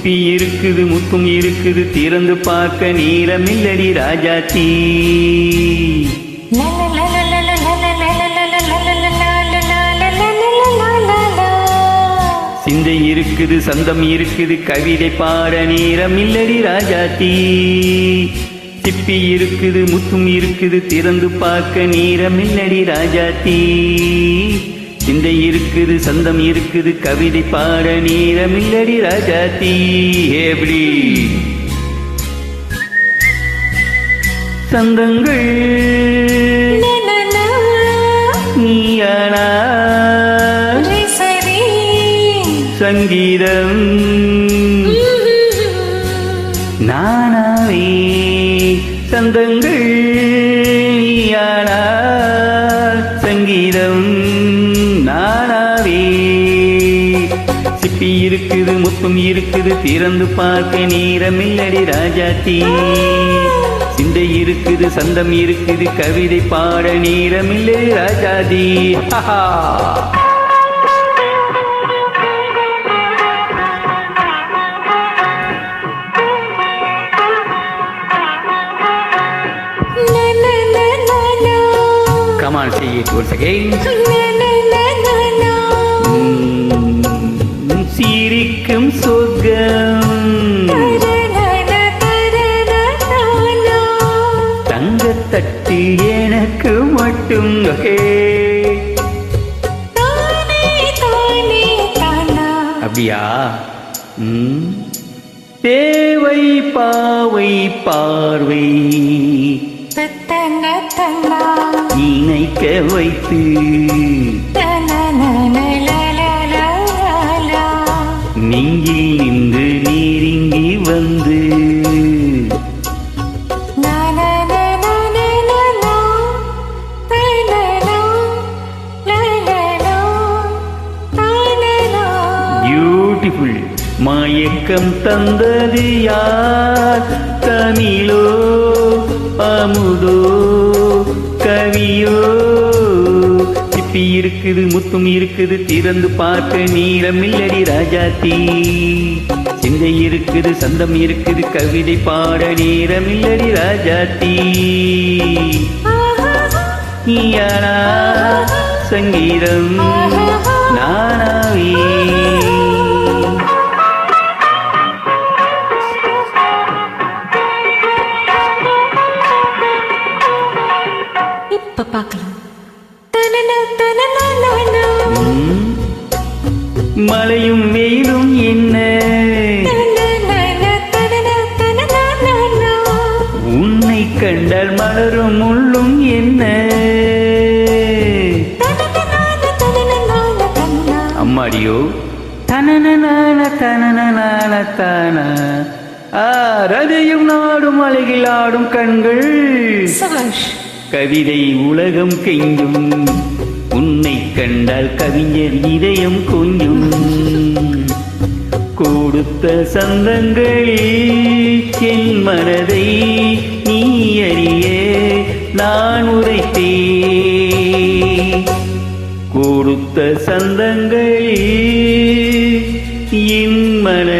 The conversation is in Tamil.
சிப்பி இருக்குது முத்தும் இருக்குது திறந்து பார்க்க நேரமில்லடி ராஜாத்தி சிந்தை இருக்குது சந்தம் இருக்குது கவிதை பாட நேரமில்லடி ராஜாத்தி சிப்பி இருக்குது முத்தும் இருக்குது திறந்து பார்க்க நீரமில்லடி ராஜாத்தி சிந்தை இருக்குது சந்தம் இருக்குது கவிதை பாட நேரமில்லடி ராஜாத்தி எப்படி சந்தங்கள் நீயானா? சங்கீதம் நானாவே. சந்தங்கள் நீயானா? சங்கீதம் இருக்குது முத்தும் இருக்குது திறந்து பார்க்க நேரமில்லடி ராஜாத்தி சிந்தை இருக்குது சந்தம் இருக்குது கவிதை பாட நேரமில்லை ராஜாதி ஹஹா. Come on, say it once again. உம், சிரிக்கும். தங்கத்தட்டு எனக்கு மட்டும் அப்படியா. தேவை பாவை பார்வை. இணைக்க வைத்து ఉంది. బ్యూటిఫుల్ మా ఎక్కం తందది యార్ తనిలో అముదో కవియో. குட்டி இருக்குது முத்தும் இருக்குது. திறந்து பார்க்க ராஜா ராஜாத்தி சிந்தை இருக்குது சந்தம் இருக்குது. கவிதை பாட நேரமில்லடி ராஜாத்தி சங்கீதம் நானாவே மழையும் வெயிலும் என்ன? உன்னை கண்டால் மலரும் முள்ளும் என்ன? அம்மாடியோ. தனனனான தனனனான தான. ஆரதையும் நாடும் அழகில் ஆடும் கண்கள். கவிதை உலகம் கெஞ்சும். உன்னை கண்டால் கவிஞர் இதயம் கொஞ்சும். கொடுத்த சந்தங்களில் என் மனதை நீ அறிய நான் உரைத்தே கொடுத்த சந்தங்களில் என் மனதை